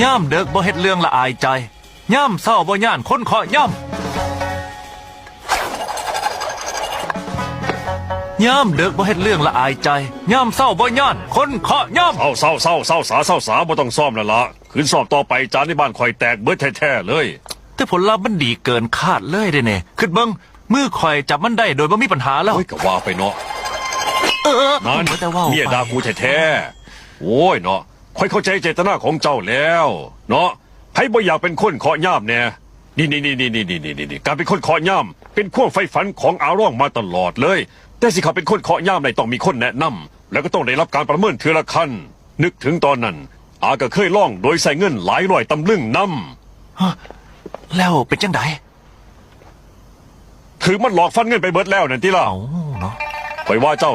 ย่ามเด็กบ่เฮ็ดเรื่องละอายใจ ย่ามเศร้าบ่ย่านคนเคาะย่ำย่ามเด็กบ่เฮ็ดเรื่องละอายใจ ย่ามเศร้าบ่ย่านคนเคาะย่ำ เศร้าเศร้าเศร้าเศร้าสาเศร้าสาบ่ต้องซ่อมแล้วละขืนซ่อมต่อไปจานในบ้านคอยแตกเบิดแท้ๆเลย แต่ผลลัพธ์มันดีเกินคาดเลยเด้เนี่ยคือเบิ่งมือคอยจับมันได้โดยบ่มีปัญหาแล้วโอ้ยก็ว่าไปเนาะ เออนั่นแต่ว่าเมียดากูแท้ๆ โอ้ยเนาะ ค่อยเข้าใจเจตนาของเจ้าแล้ว เนาะให้บ่อยากเป็นคนเคาะย่ามแน่นี่นี่นี่นี่นี่นี่นี่นี่การเป็นคนเคาะย่ามเป็นขั้วไฟฝันของอาร่องมาตลอดเลย แต่สิเขาเป็นคนเคาะย่ามในต้องมีคนแนะนำแล้วก็ต้องได้รับการประเมินเทือละขั้นนึกถึงตอนนั้น อาก็เคยล่องโดยใส่เงินหลายร้อยตำลึงนำแล้วเป็นจังไดถือมันหลอกฟันเงินไปเบิดแล้วนั่นที่ล่ะเอาเนาะไปว่าเจ้า